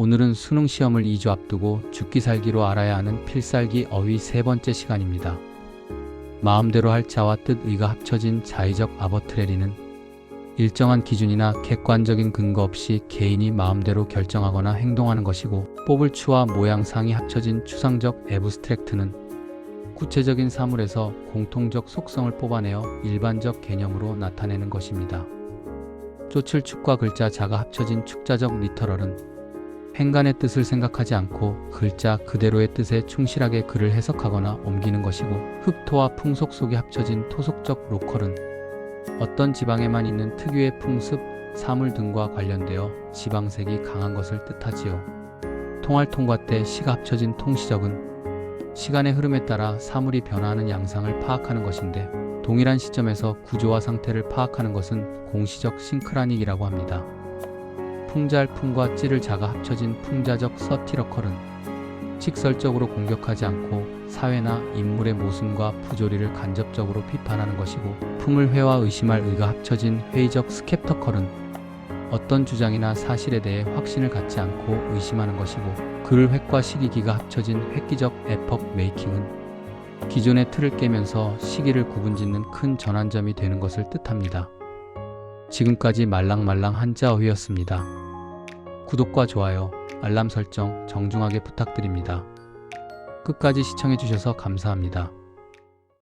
오늘은 수능 시험을 2주 앞두고 죽기 살기로 알아야 하는 필살기 어휘 세 번째 시간입니다. 마음대로 할 자와 뜻 의가 합쳐진 자의적 아버트레리는 일정한 기준이나 객관적인 근거 없이 개인이 마음대로 결정하거나 행동하는 것이고 뽑을 추와 모양상이 합쳐진 추상적 에브스트랙트는 구체적인 사물에서 공통적 속성을 뽑아내어 일반적 개념으로 나타내는 것입니다. 쫓을 축과 글자 자가 합쳐진 축자적 리터럴은 행간의 뜻을 생각하지 않고 글자 그대로의 뜻에 충실하게 글을 해석하거나 옮기는 것이고 흡토와 풍속 속에 합쳐진 토속적 로컬은 어떤 지방에만 있는 특유의 풍습, 사물 등과 관련되어 지방색이 강한 것을 뜻하지요. 통할 통과 때 시가 합쳐진 통시적은 시간의 흐름에 따라 사물이 변화하는 양상을 파악하는 것인데 동일한 시점에서 구조와 상태를 파악하는 것은 공시적 싱크라닉이라고 합니다. 풍잘풍과 찌를 자가 합쳐진 풍자적 서티러컬은 직설적으로 공격하지 않고 사회나 인물의 모순과 부조리를 간접적으로 비판하는 것이고 풍을 회와 의심할 의가 합쳐진 회의적 스캡터컬은 어떤 주장이나 사실에 대해 확신을 갖지 않고 의심하는 것이고 글 획과 시기기가 합쳐진 획기적 에퍽 메이킹은 기존의 틀을 깨면서 시기를 구분짓는 큰 전환점이 되는 것을 뜻합니다. 지금까지 말랑말랑 한자어휘였습니다. 구독과 좋아요, 알람 설정 정중하게 부탁드립니다. 끝까지 시청해주셔서 감사합니다.